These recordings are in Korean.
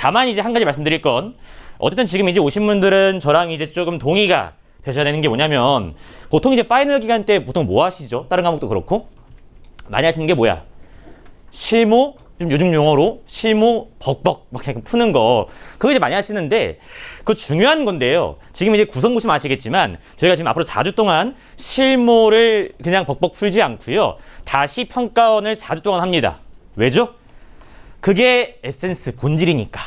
다만 이제 한 가지 말씀드릴 건 어쨌든 지금 이제 오신 분들은 저랑 이제 조금 동의가 되셔야 되는 게 뭐냐면 보통 이제 파이널 기간 때 보통 뭐 하시죠? 다른 과목도 그렇고 많이 하시는 게 뭐야? 실무 좀 요즘 용어로 실무 벅벅 막 이렇게 푸는 거 그거 이제 많이 하시는데 그 중요한 건데요. 지금 이제 구성 보시면 아시겠지만 저희가 지금 앞으로 4주 동안 실무를 그냥 벅벅 풀지 않고요. 다시 평가원을 4주 동안 합니다. 왜죠? 그게 에센스 본질이니까.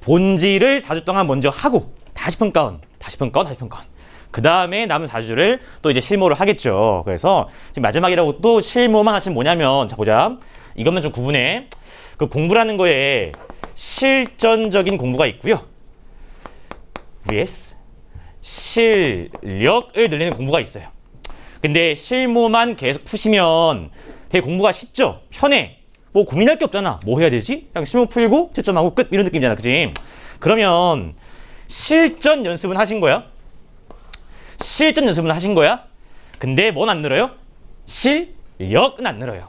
본질을 4주 동안 먼저 하고 다시 평가원, 다시 평가원, 다시 평가원. 그 다음에 남은 4주를 또 이제 실무를 하겠죠. 그래서 지금 마지막이라고 또 실무만 하시면 뭐냐면 자 보자. 이것만 좀 구분해. 그 공부라는 거에 실전적인 공부가 있고요. vs 실력을 늘리는 공부가 있어요. 근데 실무만 계속 푸시면 되게 공부가 쉽죠? 편해. 뭐 고민할 게 없잖아. 뭐 해야 되지? 그냥 실무 풀고 채점하고 끝 이런 느낌이잖아. 그지? 그러면 실전 연습은 하신 거야? 실전 연습은 하신 거야? 근데 뭔 안 늘어요? 실력은 안 늘어요.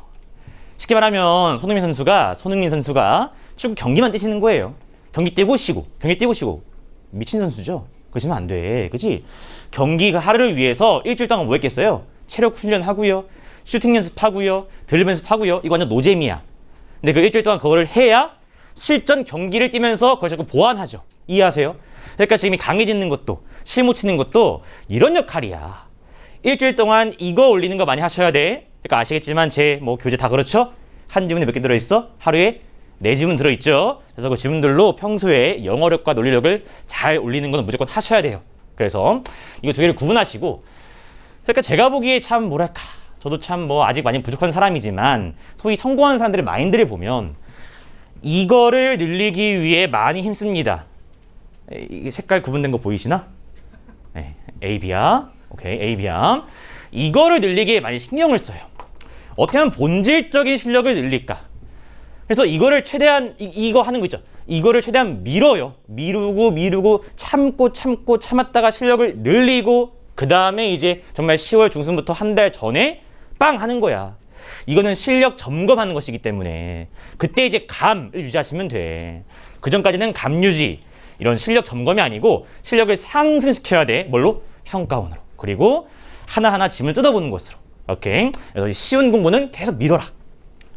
쉽게 말하면 손흥민 선수가 손흥민 선수가 축구 경기만 뛰시는 거예요. 경기 뛰고 쉬고 경기 뛰고 쉬고 미친 선수죠. 그러시면 안 돼. 그지? 경기 그 하루를 위해서 일주일 동안 뭐 했겠어요? 체력 훈련 하고요. 슈팅 연습하고요. 드립 연습하고요. 이거 완전 노잼이야. 근데 그 일주일 동안 그거를 해야 실전 경기를 뛰면서 그걸 자꾸 보완하죠. 이해하세요? 그러니까 지금 이 강의 짓는 것도 실무 치는 것도 이런 역할이야. 일주일 동안 이거 올리는 거 많이 하셔야 돼. 그러니까 아시겠지만 제 뭐 교재 다 그렇죠? 한 지문에 몇 개 들어있어? 하루에 네 지문 들어있죠. 그래서 그 지문들로 평소에 영어력과 논리력을 잘 올리는 건 무조건 하셔야 돼요. 그래서 이거 두 개를 구분하시고 그러니까 제가 보기에 참 뭐랄까 저도 참 뭐 아직 많이 부족한 사람이지만 소위 성공하는 사람들의 마인드를 보면 이거를 늘리기 위해 많이 힘씁니다. 에, 이게 색깔 구분된 거 보이시나? 네, A, B야. 오케이, A, B야. 이거를 늘리기에 많이 신경을 써요. 어떻게 하면 본질적인 실력을 늘릴까? 그래서 이거를 최대한 이, 거 하는 거 있죠. 이거를 최대한 밀어요. 미루고 미루고 참고 참고 참았다가 실력을 늘리고 그 다음에 이제 정말 10월 중순부터 한 달 전에 빵 하는 거야. 이거는 실력 점검하는 것이기 때문에 그때 이제 감을 유지하시면 돼. 그 전까지는 감 유지 이런 실력 점검이 아니고 실력을 상승시켜야 돼. 뭘로? 평가원으로. 그리고 하나하나 짐을 뜯어보는 것으로. 오케이. 그래서 이 쉬운 공부는 계속 미뤄라.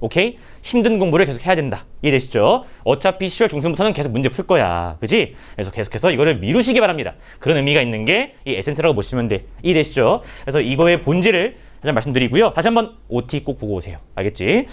오케이? 힘든 공부를 계속 해야 된다. 이해되시죠? 어차피 10월 중순부터는 계속 문제 풀 거야. 그지? 그래서 계속해서 이거를 미루시기 바랍니다. 그런 의미가 있는 게 이 에센스라고 보시면 돼. 이해되시죠? 그래서 이거의 본질을 다시 말씀드리고요. 다시 한번 OT 꼭 보고 오세요. 알겠지?